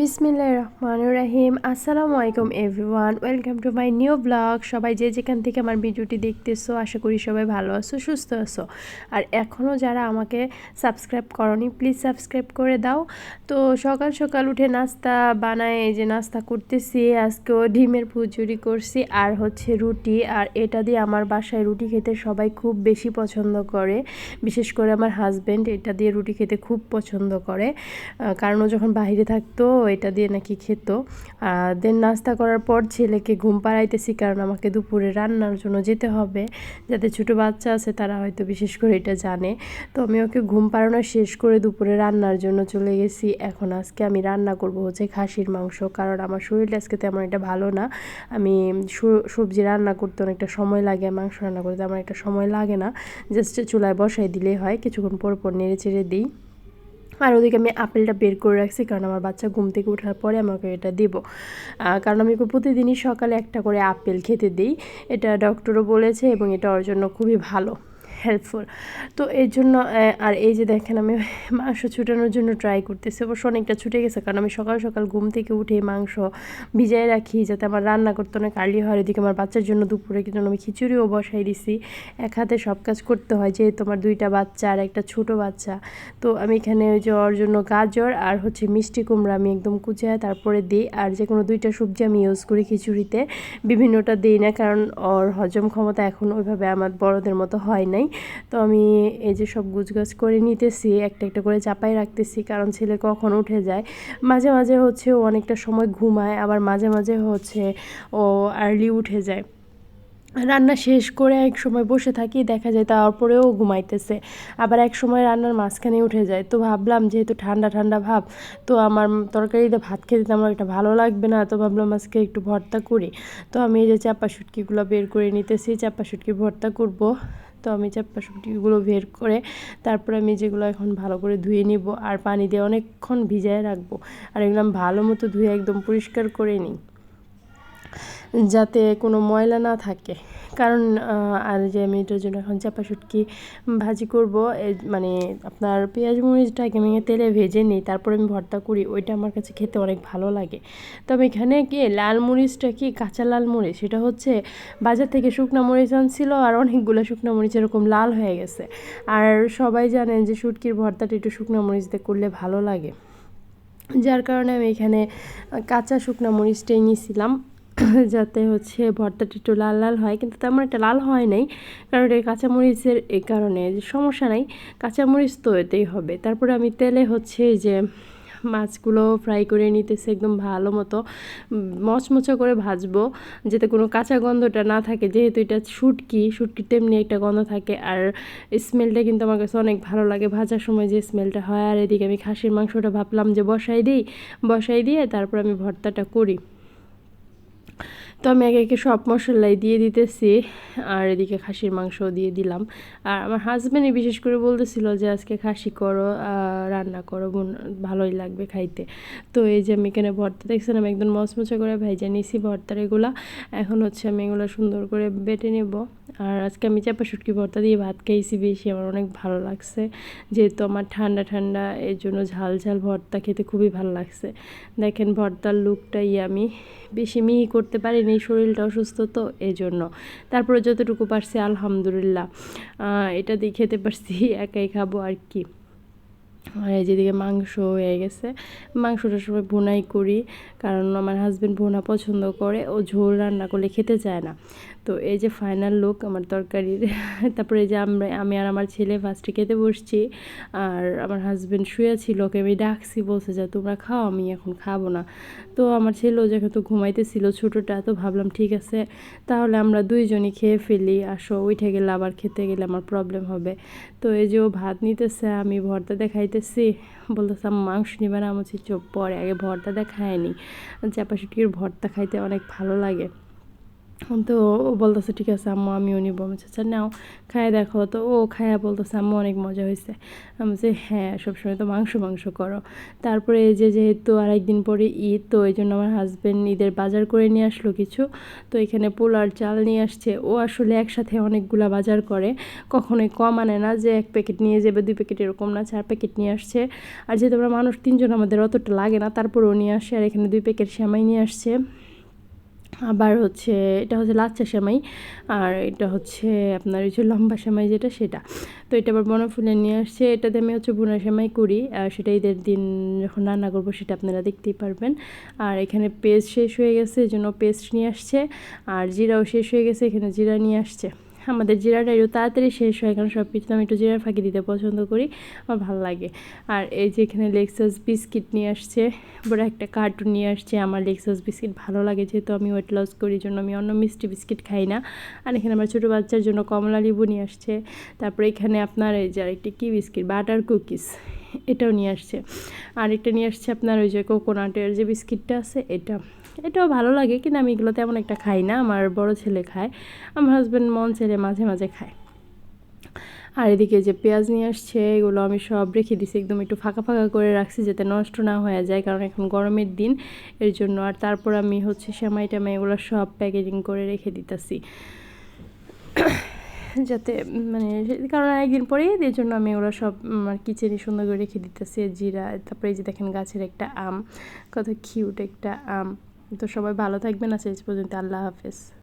বিসমিল্লাহ রহমান রাহিম আসসালামু আলাইকুম, everyone. Welcome to my new blog. সবাই যে যেখান থেকে আমার ভিডিওটি দেখতেছো, আশা করি সবাই ভালো আছো, সুস্থ আছো। আর এখনও যারা আমাকে সাবস্ক্রাইব করনি, প্লিজ সাবস্ক্রাইব করে দাও। তো সকাল সকাল উঠে নাস্তা বানায়, এই যে নাস্তা করতেছি। আজকেও ডিমের ফুচুরি করছি আর হচ্ছে রুটি। আর এটা দিয়ে আমার বাসায় রুটি খেতে সবাই খুব বেশি পছন্দ করে। বিশেষ করে আমার হাজব্যান্ড এটা দিয়ে রুটি খেতে খুব পছন্দ করে। কারণ ও যখন বাইরে থাকতো এটা দিয়ে নাকি খেত। দেন নাস্তা করার পর ছেলেকে ঘুম পাড়াইতেছি কারণ আমাকে দুপুরে রান্নার জন্য যেতে হবে। যাতে ছোটো বাচ্চা আছে তারা হয়তো বিশেষ করে এটা জানে। তো আমি ওকে ঘুম পাড়ানো শেষ করে দুপুরে রান্নার জন্য চলে গেছি। এখন আজকে আমি রান্না করব হচ্ছে খাসির মাংস। কারণ আমার শরীরটা আজকে তেমন এটা ভালো না। আমি সবজি রান্না করতে অনেকটা সময় লাগে, মাংস রান্না করতে আমার একটা সময় লাগে না। জাস্ট চুলায় বসাই দিলেই হয়। কিছুক্ষণ পর পর নেড়ে চেড়ে দিই। আর ওদিকে আমি আপেলটা বের করে রাখছি, কারণ আমার বাচ্চা ঘুম থেকে ওঠার পরে আমাকে এটা দেব। কারণ আমি প্রতিদিনই সকালে একটা করে আপেল খেতে দিই। এটা ডক্টরও বলেছে এবং এটা ওর জন্য খুবই ভালো। হেল্পফুল তো এর জন্য আর এই যে দেখেন আমি মাংস ছুটানোর জন্য ট্রাই করতেছি। অবশ্য অনেকটা ছুটে গেছে, কারণ আমি সকাল সকাল ঘুম থেকে উঠে মাংস ভিজাই রাখি যাতে আমার রান্না করতে অনেক আর্লি হয়। এদিকে আমার বাচ্চার জন্য দুপুরে জন্য আমি খিচুড়িও বসাই দিছি। এক হাতে সব কাজ করতে হয়, যেহেতু আমার দুইটা বাচ্চা আর একটা ছোট বাচ্চা। তো আমি এখানে ওই যে ওর জন্য গাজর আর হচ্ছে মিষ্টি কুমড়া আমি একদম কুচায় তারপরে দিই। আর যে কোনো দুইটা সবজি আমি ইউজ করি খিচুড়িতে। বিভিন্নটা দিই না, কারণ ওর হজম ক্ষমতা এখন ওইভাবে আমার বড়দের মতো হয় নাই। তো আমি এই যে সব গুছগাছ করে নিতেছি, একটা একটা করে চাপাই রাখতেছি, কারণ ছেলে কখন উঠে যায়। মাঝে মাঝে হচ্ছে ও অনেকটা সময় ঘুমায়, আবার মাঝে মাঝে হচ্ছে ও আর্লি উঠে যায়। রান্না শেষ করে এক সময় বসে থাকি, দেখা যায় তারপরেও ঘুমাইতেছে। আবার এক সময় রান্নার মাঝখানে উঠে যায়। তো ভাবলাম, যেহেতু ঠান্ডা ঠান্ডা ভাব, তো আমার তরকারিতে ভাত খেতে আমার একটা ভালো লাগবে না, তো ভাবলাম আজকে একটু ভর্তা করি। তো আমি এই যে চাপা শুটকিগুলো বের করে নিতেছি চাপা শুটকি ভর্তা করব। তো আমি চাপা সবজিগুলো বের করে তারপর আমি যেগুলো এখন ভালো করে ধুয়ে নিব আর পানি দিয়ে অনেকক্ষণ ভিজায় রাখব। আর এগুলো ভালো মতো ধুয়ে একদম পরিষ্কার করে নিই। যাতে কোনো ময়লা না থাকে। কারণ আর যে আমি এটার জন্য এখন চাপা শুটকি ভাজি করব মানে আপনার পেঁয়াজ মরিচটাকে আমি তেলে ভেজে নিই, তারপরে আমি ভর্তা করি, ওইটা আমার কাছে খেতে অনেক ভালো লাগে। তবে এখানে কি লাল মরিচটা কি কাঁচা লাল মরিচ? সেটা হচ্ছে বাজার থেকে শুকনা মরিচ আনছিল আর অনেকগুলো শুকনো মরিচ এরকম লাল হয়ে গেছে। আর সবাই জানেন যে শুটকির ভর্তাটা একটু শুকনো মরিচ দিয়ে করলে ভালো লাগে। যার কারণে আমি এখানে কাঁচা শুকনো মরিচটাই নিয়েছিলাম যাতে হচ্ছে ভর্তাটা একটু লাল লাল হয়, কিন্তু তেমন একটা লাল হয় নাই, কারণ এটা কাঁচামরিচের এই কারণে সমস্যা নাই, কাঁচামরিচ তো এতেই হবে। তারপরে আমি তেলে হচ্ছে যে মাছগুলো ফ্রাই করে নিতেছে একদম ভালো মতো মচমচা করে ভাজবো, যাতে কোনো কাঁচা গন্ধটা না থাকে, যেহেতু এটা শুটকি শুটকি তেমনি একটা গন্ধ থাকে, আর স্মেলটা কিন্তু আমার কাছে অনেক ভালো লাগে। ভাজার সময় যে স্মেলটা হয়, আর এদিকে আমি খাসির মাংসটা ভাবলাম যে বসাই দিই, বসাই দিয়ে তারপর আমি ভর্তাটা করি। তো আমি একে একে সব মশলাই দিয়ে দিতেছি, আর এদিকে খাসির মাংসও দিয়ে দিলাম। আর আমার হাজব্যান্ডই বিশেষ করে বলতেছিল যে, আজকে খাসি করো রান্না করো বোন ভালোই লাগবে খাইতে। তো এই যে আমি এখানে ভর্তা দেখছেন, আমি একদম মচমচা করে ভাইজা নিয়েছি ভর্তার এগুলা। এখন হচ্ছে আমি এগুলো সুন্দর করে বেটে নেব। আর আজকে আমি চাপা শুটকি ভর্তা দিয়ে ভাত খাইছি বেশি, আমার অনেক ভালো লাগছে। যেহেতু আমার ঠান্ডা ঠান্ডা, এর জন্য ঝাল ঝাল ভর্তা খেতে খুবই ভালো লাগছে। দেখেন ভর্তার লুকটাই আমি বেশি মিহি করতে পারিনি, শরীরটা অসুস্থ তো এই জন্য। তারপরে যতটুকু পারছি আলহামদুলিল্লাহ। এটা দিয়ে খেতে পারছি, একাই খাব আর কি। আর যেদিকে মাংস হয়ে গেছে, মাংসটা সবাই ভুনাই করি, কারণ আমার হাজব্যান্ড ভুনা পছন্দ করে, ও ঝোল রান্না করলে খেতে চায় না। তো এই যে ফাইনাল লুক আমার তরকারির, তারপরে যে আমরা, আমি আর আমার ছেলে ফার্স্টে খেতে বসছি, আর আমার হাজব্যান্ড শুয়েছিল ওকে আমি ডাকছি, বলছে যে, তোমরা খাও, আমি এখন খাব না। তো আমার ছেলেও যখন তো ঘুমাইতেছিল ছোটোটা, তো ভাবলাম ঠিক আছে, তাহলে আমরা দুইজনই খেয়ে ফেলি, আসো, উঠে গেলে আবার খেতে গেলে আমার প্রবলেম হবে। তো এই যে ও ভাত নিতেছে, আমি ভর্তা দেখাইতেছি, বলতেছে মাংস নিবে না। আমার চোখ পরে, আগে ভর্তা দেখায়নি। চাপা ভর্তা খাইতে অনেক ভালো লাগে? তো ও বলতেছে ঠিক আছে আম্মু আমিও নিব। আমি বলছি, আচ্ছা নাও খায় দেখো। তো ও খায়া বলতেছে আম্মু অনেক মজা হয়েছে আমি বলছি হ্যাঁ সবসময় তো মাংস মাংস করো। তারপরে এই যে যেহেতু আরেকদিন পরে ঈদ তো এই জন্য আমার হাজব্যান্ড ঈদের বাজার করে নিয়ে আসলো কিছু। তো এখানে পোলার চাল নিয়ে আসছে। ও আসলে একসাথে অনেকগুলা বাজার করে। কখনোই কম আনে না যে এক প্যাকেট নিয়ে যাবে দুই প্যাকেট এরকম না চার প্যাকেট নিয়ে আসছে। আর যেহেতু আমরা মানুষ তিনজন আমাদের অতটা লাগে না তারপরেও নিয়ে আসে। আর এখানে দুই প্যাকেট শ্যামাই নিয়ে আসছে। আবার হচ্ছে, এটা হচ্ছে লাচ্চা সেমাই, আর এটা হচ্ছে আপনার হচ্ছে লম্বা সেমাই যেটা, সেটা। তো এটা আবার বনফুলে নিয়ে আসছে। এটাতে আমি হচ্ছে বোনা সেমাই করি আর সেটা ঈদের দিন যখন রান্না করব, সেটা আপনারা দেখতেই পারবেন। আর এখানে পেস্ট শেষ হয়ে গেছে এই জন্য পেস্ট নিয়ে আসছে। আর জিরাও শেষ হয়ে গেছে, এখানে জিরা নিয়ে আসছে। আমাদের জিরাটা একটু তাড়াতাড়ি শেষ হয়, কারণ সব কিছু আমি একটু জিরা ফাঁকি দিতে পছন্দ করি, আমার ভালো লাগে। আর এই যে এখানে লেক্সাস বিস্কিট নিয়ে আসছে, বড় একটা কার্টুন নিয়ে আসছে, আমার লেক্সাস বিস্কিট ভালো লাগে, যেহেতু আমি ওয়েট লস করি জন্য আমি অন্য মিষ্টি বিস্কিট খাই না। আর এখানে আমার ছোটো বাচ্চার জন্য কমলা লেবু নিয়ে আসছে, তারপরে এখানে আপনার এই যে আরেকটি কী বিস্কিট বাটার কুকিস এটাও নিয়ে আসছে। আরেকটা নিয়ে আসছে আপনার ওই যে কোকোনাটের যে বিস্কিটটা আছে, এটা। এটাও ভালো লাগে, কিন্তু আমি এগুলো তেমন একটা খাই না। আমার বড় ছেলে খায়, আমার হাজব্যান্ড মন ছেলে মাঝে মাঝে খায়। আর এদিকে যে পেঁয়াজ নিয়ে আসছে, এগুলো আমি সব রেখে দিছি, একদম একটু ফাঁকা ফাঁকা করে রাখছি যাতে নষ্ট না হয়ে যায়, কারণ এখন গরমের দিন, এর জন্য। আর তারপর আমি হচ্ছে সেমাই টামাই এগুলো সব প্যাকেজিং করে রেখে দিতেছি। যাতে মানে কারণ একদিন পরেই এর জন্য আমি ওরা সব আমার কিচেনে সুন্দর করে রেখে দিতেছি, জিরা, তারপরে এই যে দেখেন গাছের একটা আম, কত কিউট একটা আম। তো সবাই ভালো থাকবেন, আজ পর্যন্ত, আল্লাহ হাফেজ।